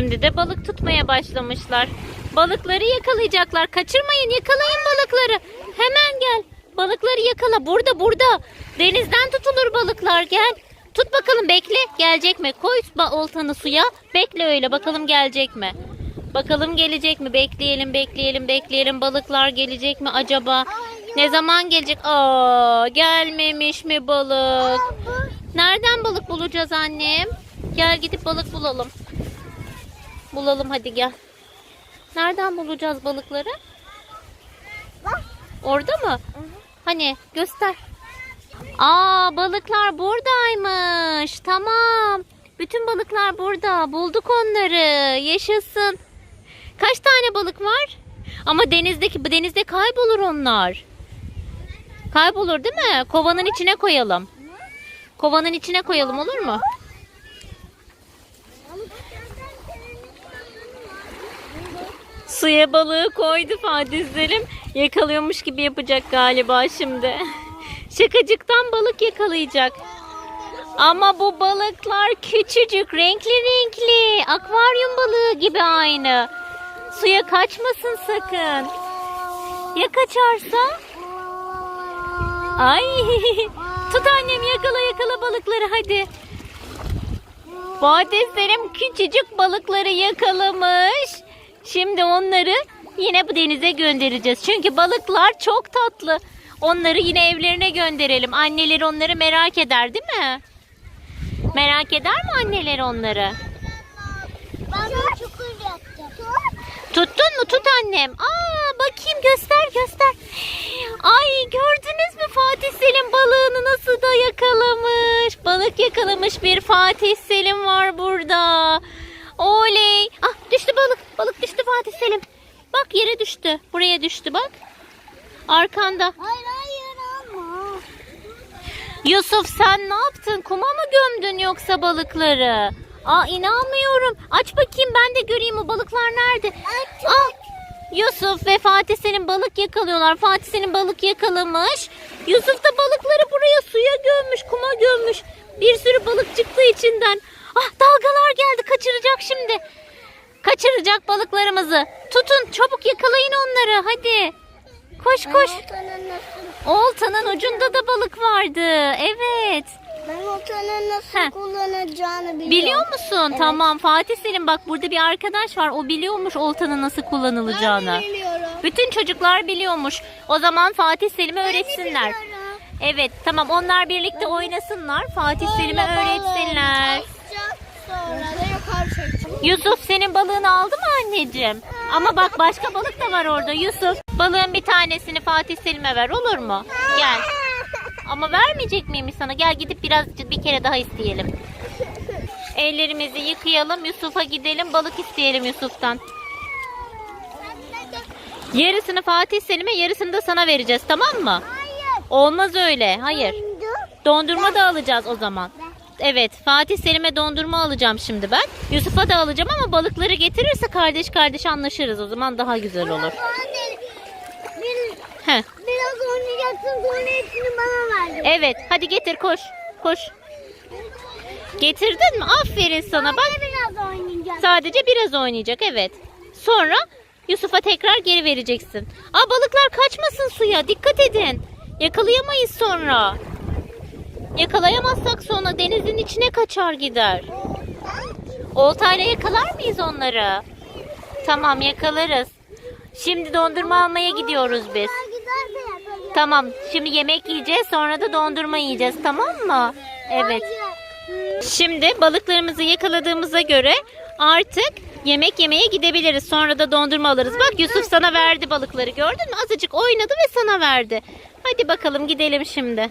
Şimdi de balık tutmaya başlamışlar. Balıkları yakalayacaklar. Kaçırmayın, yakalayın balıkları. Hemen gel. Balıkları yakala. Burada, burada. Denizden tutulur balıklar. Gel. Tut bakalım bekle. Gelecek mi? Koy oltanı suya. Bekle öyle. Bakalım gelecek mi? Bakalım gelecek mi? Bekleyelim, bekleyelim, bekleyelim. Balıklar gelecek mi acaba? Ne zaman gelecek? Aa, gelmemiş mi balık? Nereden balık bulacağız annem? Gel gidip balık bulalım. Bulalım hadi gel. Nereden bulacağız balıkları? Orada mı? Hani göster. Aa balıklar buradaymış. Tamam. Bütün balıklar burada. Bulduk onları. Yaşasın. Kaç tane balık var? Ama denizdeki bu denizde kaybolur onlar. Kaybolur değil mi? Kovanın içine koyalım. Kovanın içine koyalım olur mu? Suya balığı koydu Fatih Selim. Yakalıyormuş gibi yapacak galiba şimdi. Şakacıktan balık yakalayacak. Ama bu balıklar küçücük, renkli renkli. Akvaryum balığı gibi aynı. Suya kaçmasın sakın. Ya kaçarsa? Ay. Tut annem yakala yakala balıkları hadi. Selim küçücük balıkları yakalamış. Şimdi onları yine bu denize göndereceğiz. Çünkü balıklar çok tatlı. Onları yine evlerine gönderelim. Anneleri onları merak eder değil mi? Merak eder mi anneler onları? Ben bir çukur yaptım. Tuttun mu? Tut annem. Aa bakayım göster göster. Ay gördünüz mü Fatih Selim balığını nasıl da yakalamış. Balık yakalamış bir Fatih Selim var burada. Oley. Ah düştü balık. Balık düştü Fatih Selim. Bak yere düştü. Buraya düştü bak. Arkanda. Hayır hayır ama. Yusuf sen ne yaptın? Kuma mı gömdün yoksa balıkları? Aa inanmıyorum. Aç bakayım ben de göreyim o balıklar nerede? Aç. Aa, Yusuf ve Fatih senin balık yakalıyorlar. Fatih senin balık yakalamış. Yusuf da balıkları buraya suya gömmüş, kuma gömmüş. Bir sürü balık çıktı içinden. Ah dalgalar şimdi. Kaçıracak balıklarımızı. Tutun çabuk yakalayın onları hadi. Koş koş. oltanın ucunda da balık vardı. Evet. ben oltanın nasıl Heh. kullanacağını biliyorum. Biliyor musun? Tamam Fatih Selim bak burada bir arkadaş var. O biliyormuş oltanın nasıl kullanılacağını. Ben biliyorum. Bütün çocuklar biliyormuş. O zaman Fatih Selim'e öğretsinler. Evet tamam onlar birlikte oynasınlar. Fatih Selim'e öğretsinler. Sonra. Yusuf senin balığını aldı mı anneciğim? Ama bak başka balık da var orada Yusuf. Balığın bir tanesini Fatih Selim'e ver olur mu? Gel. Ama vermeyecek miymiş sana? Gel gidip biraz bir kere daha isteyelim. Ellerimizi yıkayalım. Yusuf'a gidelim. Balık isteyelim Yusuf'tan. Yarısını Fatih Selim'e yarısını da sana vereceğiz tamam mı? Hayır. Olmaz öyle. Hayır. Dur. Dondurma da alacağız o zaman. Evet Fatih Selim'e dondurma alacağım şimdi ben. Yusuf'a da alacağım ama balıkları getirirse kardeş kardeş anlaşırız. O zaman daha güzel olur. Anne, bir, Heh. biraz oynayacaksın sonra hepsini bana verdin. Evet hadi getir koş. Koş. Getirdin mi? Aferin sana bak. Anne biraz oynayacağız. Sadece biraz oynayacak evet. Sonra Yusuf'a tekrar geri vereceksin. Aa balıklar kaçmasın suya. Dikkat edin. Yakalayamayız sonra. Yakalayamazsak sonra denizin içine kaçar gider. Oltayla yakalar mıyız onları? Tamam yakalarız. Şimdi dondurma almaya gidiyoruz biz. Tamam şimdi yemek yiyeceğiz sonra da dondurma yiyeceğiz tamam mı? Evet. Şimdi balıklarımızı yakaladığımıza göre artık yemek yemeye gidebiliriz. Sonra da dondurma alırız. Bak Yusuf sana verdi balıkları gördün mü? Azıcık oynadı ve sana verdi. Hadi bakalım gidelim şimdi.